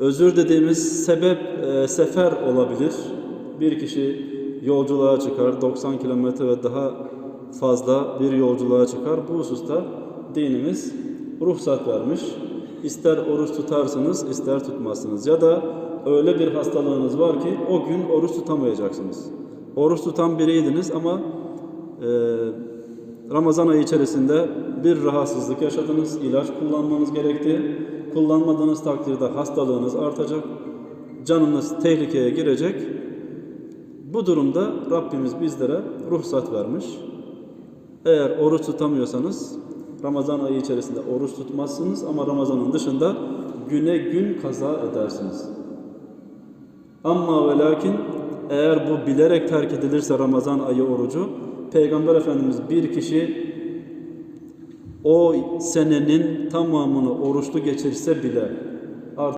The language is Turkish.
Özür dediğimiz sebep e, sefer olabilir. Bir kişi yolculuğa çıkar, 90 kilometre ve daha fazla bir yolculuğa çıkar. Bu hususta dinimiz ruhsat vermiş. İster oruç tutarsınız, ister tutmazsınız. Ya da öyle bir hastalığınız var ki o gün oruç tutamayacaksınız. Oruç tutan biriydiniz ama e, Ramazan ayı içerisinde bir rahatsızlık yaşadınız, ilaç kullanmanız gerekti. Kullanmadığınız takdirde hastalığınız artacak, canınız tehlikeye girecek. Bu durumda Rabbimiz bizlere ruhsat vermiş. Eğer oruç tutamıyorsanız Ramazan ayı içerisinde oruç tutmazsınız ama Ramazanın dışında güne gün kaza edersiniz. Ama ve lakin eğer bu bilerek terk edilirse Ramazan ayı orucu Peygamber Efendimiz bir kişi o senenin tamamını oruçlu geçirse bile